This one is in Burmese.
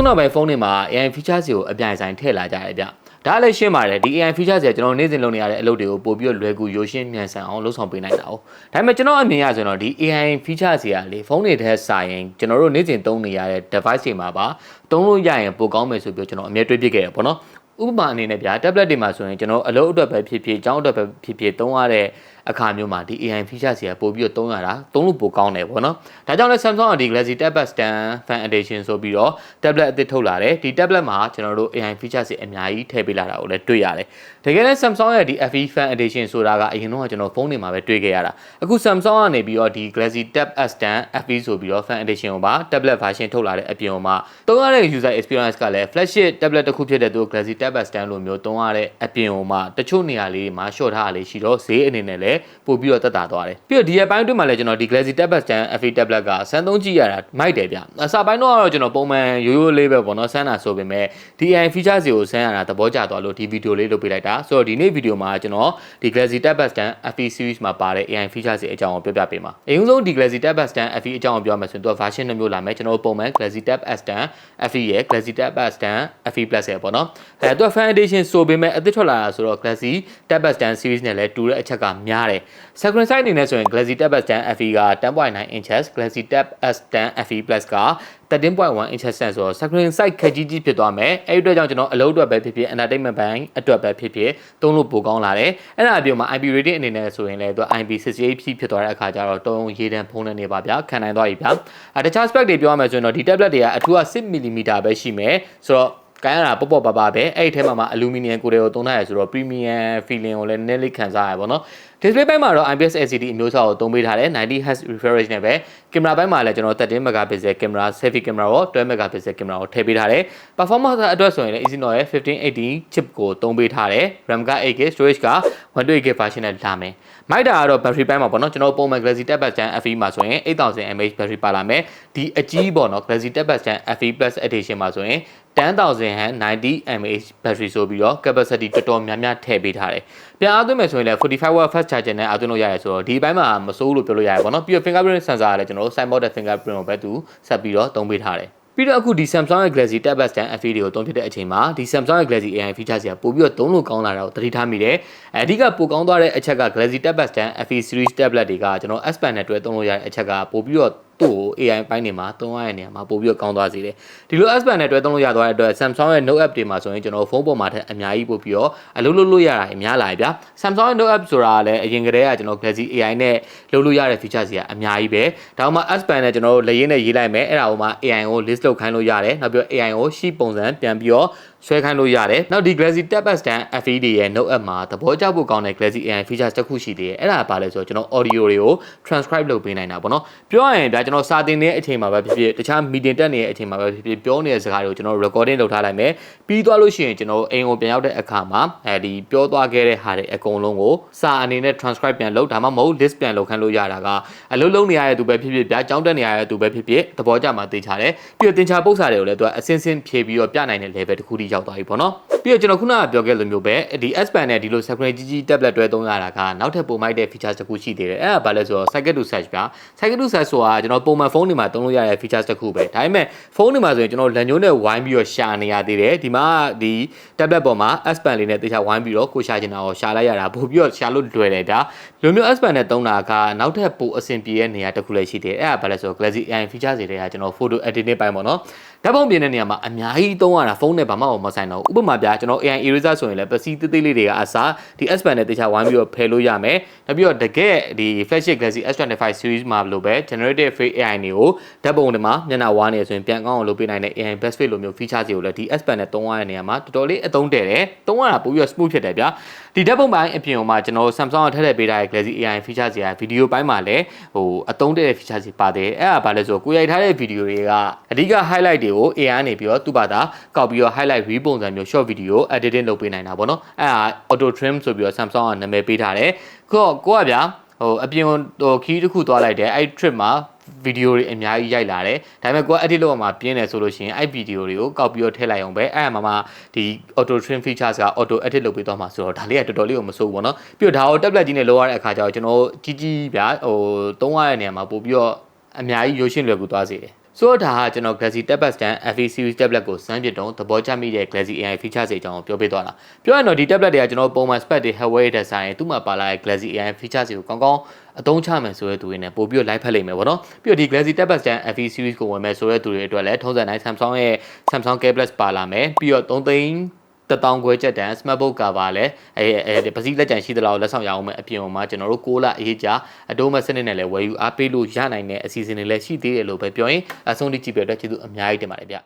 အခုနောက်ပိုင်းဖုန်းတွေမှာ AI features တွေကိုအပြိုင်ဆိုင်ထည့်လာကြတယ်ဗျဒါလည်းရှင်းပါတယ်ဒီ AI features တွေကကျွန်တော်နေ့စဉ်လုပ်နေရတဲ့အလုပ်တွေကိုပို့ပြီးတော့လွယ်ကူရိုးရှင်းမြန်ဆန်အောင်လုပ်ဆောင်ပေးနိုင်တာ哦ဒါပေမဲ့ကျွန်တော်အမြင်ရဆိုတော့ဒီ AI features တွေကလေဖုန်းတွေထဲစာရင်ကျွန်တော်တို့နေ့စဉ်သုံးနေရတဲ့ device တွေမှာပါသုံးလို့ရရင်ပိုကောင်းမယ်ဆိုပြီးကျွန်တော်အမြဲတွေးပြခဲ့ရပေါ့နော်ဥပမာအနေနဲ့ဗျာ tablet တွေမှာဆိုရင်ကျွန်တော်အလုပ်အတွက်ပဲဖြစ်ဖြစ်အကြောင်းအတွက်ပဲဖြစ်ဖြစ်သုံးရတဲ့ အခါမျိုးမှာဒီ AI feature တွေကပို့ပြီးတော့သုံးရတာသုံးလို့ပိုကောင်းတယ်ပေါ့နော်ဒါကြောင့်လဲ Samsung ကဒီ Galaxy Tab Buds 10 Fan Edition ဆိုပြီးတော့ tablet အသစ်ထုတ်လာတယ်ဒီ tablet မှာကျွန်တော်တို့ AI feature တွေအများကြီးထည့်ပေးလာတာကိုလည်းတွေ့ရတယ်တကယ်လည်း Samsung ရဲ့ဒီ FE Fan Edition ဆိုတာကအရင်တော့ကျွန်တော်ဖုန်းတွေမှာပဲတွေ့ခဲ့ရတာအခု Samsung ကနေပြီးတော့ဒီ Galaxy Tab S10 FE ဆိုပြီးတော့ Fan Edition ကိုပါ tablet version ထုတ်လာတဲ့အပြင်မှာသုံးရတဲ့ user experience ကလည်း flagship tablet တစ်ခုဖြစ်တဲ့သူ Galaxy Tab S10 လိုမျိုးသုံးရတဲ့အပြင်မှာတချို့နေရာလေးမှာ short ထားလေးရှိတော့ဈေးအနေနဲ့လည်းပို့ပြီးတော့တက်တာသွားတယ်ပြီးတော့ဒီရက်ပိုင်းအတွင်းမှာလည်းကျွန်တော်ဒီ Galaxy Tab S10 FE tablet ကစမ်းသုံးကြည့်ရတာမိုက်တယ်ဗျအစပိုင်းတော့ကတော့ကျွန်တော်ပုံမှန်ရိုးရိုးလေးပဲပေါ့နော်စမ်းတာဆိုပေမဲ့ဒီ AI features တွေကိုစမ်းရတာသဘောကျသွားလို့ဒီဗီဒီယိုလေးလုပ်ပေးလိုက်တာဆိုတော့ဒီနေ့ဗီဒီယိုမှာကျွန်တော်ဒီ Galaxy Tab S10 FE series မှာပါတဲ့ AI features တွေအကြောင်းကိုပြောပြပေးမှာအရင်ဆုံးဒီ Galaxy Tab S10 FE အကြောင်းကိုပြောမှဆိုရင်သူက version နှစ်မျိုးလာမယ်ကျွန်တော်ပုံမှန် Galaxy Tab S10 FE ရဲ့ Galaxy Tab S10 FE Plus ရဲ့ပေါ့နော်အဲသူက fan edition ဆိုပေမဲ့အသစ်ထွက်လာတာဆိုတော့ Galaxy Tab S10 series နဲ့လည်းတူတဲ့အချက်ကများတယ် screen size အနေနဲ့ဆိုရင် Galaxy Tab S10 FE က10.9 inches Galaxy Tab S10 FE Plus က13.1 inches ဆိုတော့ screen size ခက်ကြီးကြီးဖြစ်သွားမယ်အဲ့ဒီအတွက်ကြောင့်ကျွန်တော်အလုပ်အတွက်ပဲဖြစ်ဖြစ် entertainment ဘိုင်းအတွက်ပဲဖြစ်ဖြစ်သုံးလို့ပိုကောင်းလာတယ်အဲ့ဒါအပြင်မှာ IP rating အနေနဲ့ဆိုရင်လည်းသူ IP68 ဖြစ်သွားတဲ့အခါကျတော့တုံးရေတံဖုံးနေနေပါဗျာခံနိုင်သွားပြီဗျာအဲတခြား spec တွေပြောရမယ်ဆိုရင်တော့ဒီ tablet တွေကအထူးက 6mm ပဲရှိမယ်ဆိုတော့ကိုင်းရတာပေါ့ပေါ့ပါပါပဲအဲ့ဒီထဲမှာမှအလူမီနီယံကိုတွေကိုသုံးထားရဆိုတော့ premium feeling ကိုလည်းနည်းနည်းလေးခံစားရပါတော့ display ဘက်မှာတော့ IPS LCD အမျိုးအစားကိုသုံးပေးထားတယ် 90 Hz refresh နဲ့ပဲကင်မရာဘက်မှာလည်းကျွန်တော်13 megapixel ကင်မရာ selfie ကင်မရာရော12 megapixel ကင်မရာကိုထည့်ပေးထားတယ် performance အတွက်ဆိုရင်လည်း Exynos ရဲ့1580 chip ကိုသုံးပေးထားတယ် RAM က 8GB storage က 128GB version နဲ့လာမယ်မိုက်တာကတော့ battery ပိုင်းမှာပေါ့နော်ကျွန်တော်ပုံမှန် Galaxy Tab S10 FE မှာဆိုရင်8000 mAh battery ပါလာမယ်ဒီအကြီးပေါ့နော် Galaxy Tab S10 FE Plus Edition မှာဆိုရင်10000 hand 90 mAh battery ဆိုပြီးတော့ capacity တော်တော်များများထည့်ပေးထားတယ်။ ပြန်အားသွင်းမယ်ဆိုရင်လည်း45 watt fast charger နဲ့အားသွင်းလို့ရတယ်ဆိုတော့ဒီဘက်မှာမစိုးလို့ပြောလို့ရတယ်ပေါ့နော်။ပြီးတော့ fingerprint sensor ကလည်းကျွန်တော်တို့ side mounted fingerprint ကိုပဲသူဆက်ပြီးတော့သုံးပေးထားတယ်။ပြီးတော့အခုဒီ Samsung ရဲ့ Galaxy Tab S10 FE တွေကိုသုံးဖြစ်တဲ့အချိန်မှာဒီ Samsung ရဲ့ Galaxy AI features တွေကပို့ပြီးတော့သုံးလို့ကောင်းလာတာကိုသတိထားမိတယ်။အဓိကပိုကောင်းသွားတဲ့အချက်က Galaxy Tab S10 FE series tablet တွေကကျွန်တော် S Pen နဲ့တွဲသုံးလို့ရတဲ့အချက်ကပို့ပြီးတော့ သူ့ကို AI ပိုင်းတွေမှာသုံးရတဲ့နေရာမှာပို့ပြီးတော့ကောင်းသွားစေတယ်ဒီလို S Pen နဲ့တွဲသုံးလို့ရသွားတဲ့အတွက် Samsung ရဲ့ Note app တွေမှာဆိုရင်ကျွန်တော်ဖုန်းပေါ်မှာထက်အများကြီးပို့ပြီးတော့အလုပ်လုပ်လို့ရတာအများလာပြီဗျာ Samsung ရဲ့ Note app ဆိုတာလည်းအရင်ကတည်းကကျွန်တော် Galaxy AI နဲ့လုပ်လို့ရတဲ့ feature တွေကအများကြီးပဲဒါမှမ S Pen နဲ့ကျွန်တော်တို့လက်ရင်းနဲ့ရေးလိုက်မယ်အဲ့ဒါကိုမှ AI ကို list လုပ်ခိုင်းလို့ရတယ်နောက်ပြီးတော့ AI ကိုရှိပုံစံပြန်ပြီးတော့ ဆွဲခိုင်းလို့ရတယ်နောက်ဒီ Galaxy Tab S10 FE တွေရဲ့ Note app မှာသဘောကျဖို့ကောင်းတဲ့ Galaxy AI features တစ်ခုရှိသေးတယ်အဲ့ဒါဘာလဲဆိုတော့ကျွန်တော် audio တွေကို transcribe လုပ်ပေးနိုင်တာပေါ့နော်ပြောရရင်ဗျာကျွန်တော်စာတင်တဲ့အချိန်မှာပဲဖြစ်ဖြစ်တခြား meeting တက်နေတဲ့အချိန်မှာပဲဖြစ်ဖြစ်ပြောနေတဲ့စကားတွေကိုကျွန်တော် recording လုပ်ထားလိုက်မယ်ပြီးသွားလို့ရှိရင်ကျွန်တော်အိမ်ကိုပြန်ရောက်တဲ့အခါမှာအဲဒီပြောသွားခဲ့တဲ့ဟာတွေအကုန်လုံးကိုစာအနေနဲ့ transcribe ပြန်လုပ်ဒါမှမဟုတ် list ပြန်လုပ်ခိုင်းလို့ရတာကအလုပ်လုပ်နေရတဲ့သူပဲဖြစ်ဖြစ်ဗျာကြောင်းတက်နေရတဲ့သူပဲဖြစ်ဖြစ်သဘောကျမှသိချတယ်ပြီးတော့တင်ချပုတ်စာတွေကိုလည်းသူကအစင်းစင်းဖြေပြီးတော့ပြနိုင်တဲ့ level တစ်ခုထိရောက်သွားပြီပေါ့နော်ပြီးတော့ကျွန်တော်ခုနကပြောခဲ့လိုမျိုးပဲဒီ S Pen နဲ့ဒီလို screen ကြီးကြီး tablet တွဲသုံးရတာကနောက်ထပ်ပုံမိုက်တဲ့ feature တစ်ခုရှိသေးတယ်အဲ့ဒါဘာလဲဆိုတော့ cycle to search ဗျာ cycle to search ဆိုတာကျွန်တော်ပုံမှန်ဖုန်းတွေမှာသုံးလို့ရတဲ့ feature တစ်ခုပဲဒါပေမဲ့ဖုန်းတွေမှာဆိုရင်ကျွန်တော်လက်ညှိုးနဲ့ဝိုင်းပြီးတော့ရှာနေရသေးတယ်ဒီမှာဒီ tablet ပေါ်မှာ S Pen လေးနဲ့တေချာဝိုင်းပြီးတော့ကိုရှာချင်တာကိုရှာလိုက်ရတာပို့ပြီးတော့ရှာလို့လွယ်တယ်ဒါလိုမျိုး S Pen နဲ့သုံးတာကနောက်ထပ်ပိုအဆင်ပြေတဲ့နေရာတစ်ခုလည်းရှိသေးတယ်အဲ့ဒါဘာလဲဆိုတော့ Galaxy AI feature တွေတွေကကျွန်တော် photo editing ပိုင်းပေါ့နော် ဓာတ်ပုံပြင်တဲ့နေရာမှာအများကြီးသုံးရတာဖုန်းနဲ့ဘာမှမဆိုင်တော့ဘူးဥပမာပြကျွန်တော် AI eraser ဆိုရင်လည်းပစီသေးသေးလေးတွေကအစားဒီ S Pen နဲ့တေချာဝိုင်းပြီးတော့ဖယ်လို့ရမယ်နောက်ပြီးတော့တကယ်ဒီ flagship Galaxy S25 series မှာလို့ပဲ generative face AI တွေကိုဓာတ်ပုံတွေမှာမျက်နှာဝါးနေဆိုရင်ပြန်ကောင်းအောင်လုပ်ပေးနိုင်တဲ့ AI best fit လိုမျိုး feature တွေကိုလည်းဒီ S Pen နဲ့သုံးရတဲ့နေရာမှာတော်တော်လေးအသုံးတည့်တယ်သုံးရတာပိုပြီးတော့ smooth ဖြစ်တယ်ဗျာဒီဓာတ်ပုံပိုင်းအပြင်မှာကျွန်တော် Samsung ကထည့်ထည့်ပေးထားတဲ့ Galaxy AI feature တွေကဗီဒီယိုပိုင်းမှာလည်းဟိုအသုံးတည့်တဲ့ feature တွေပါတယ်အဲ့ဒါဘာလဲဆိုတော့ကိုရိုက်ထားတဲ့ဗီဒီယိုတွေကအဓိက highlight တွေကို AI ကနေပြီးတော့သူ့ဘာသာကောက်ပြီးတော့ highlight view ပုံစံမျိုး short video editing လုပ်ပေးနိုင်တာပေါ့နော်အဲ့ဒါ auto trim ဆိုပြီးတော့ Samsung ကနာမည်ပေးထားတယ်ကိုကိုကဗျာဟိုအပြင်ဟိုခီးတစ်ခုသွားလိုက်တယ်အဲ့ trip မှာ ဗီဒီယိုတွေအများကြီးရိုက်လာတယ်ဒါပေမဲ့ကိုက edit လုပ်အောင်မှာပြင်းတယ်ဆိုလို့ရှိရင်အဲ့ဗီဒီယိုတွေကိုကောက်ပြီးတော့ထည့်လိုက်အောင်ပဲအဲ့အမှမှဒီ auto trim features က auto edit လုပ်ပေးသွားမှာဆိုတော့ဒါလေးကတော်တော်လေးကိုမဆိုးဘူးပေါ့နော်ပြီးတော့ဒါကို tablet ကြီးနဲ့လုပ်ရတဲ့အခါကျတော့ကျွန်တော်ကြီးကြီးဗျာဟိုသုံးရတဲ့နေရာမှာပို့ပြီးတော့အများကြီးရိုးရှင်းလွယ်ကူသွားစေတယ်ဆိုတော့ဒါကကျွန်တော် Galaxy Tab Stand FE series tablet ကိုစမ်းပြစ်တော့သဘောကျမိတဲ့ Galaxy AI feature တွေအကြောင်းကိုပြောပြသွားတာပြောရရင်တော့ဒီ tablet တွေကကျွန်တော်ပုံမှန် spec တွေ hardware တွေဆိုင်သူ့မှာပါလာတဲ့ Galaxy AI feature တွေကိုကောင်းကောင်း အသုံးချမယ်ဆိုတဲ့သူတွေနဲ့ပို့ပြီးတော့ live ဖက်လိမ့်မယ်ဗောနော်ပြီးတော့ဒီ Galaxy Tab Stand FE series ကိုဝင်မယ်ဆိုတဲ့သူတွေအတွက်လည်းထုံးစံတိုင်း Samsung ရဲ့ Samsung K Plus ပါလာမယ်ပြီးတော့3သိန်းတတောင်ခွဲချက်တန် smartbook cover လည်းအဲအဲပစီလက်ကျန်ရှိသလားကိုလက်ဆောင်ရအောင်မယ်အပြင်မှာကျွန်တော်တို့6လအရေးကြာအတိုးမစနစ်နဲ့လည်းဝယ်ယူအားပေးလို့ရနိုင်တဲ့အစီအစဉ်တွေလည်းရှိသေးတယ်လို့ပဲပြောရင်အဆုံးထိကြည့်ပြတဲ့ကျေးဇူးအများကြီးတင်ပါတယ်ဗျ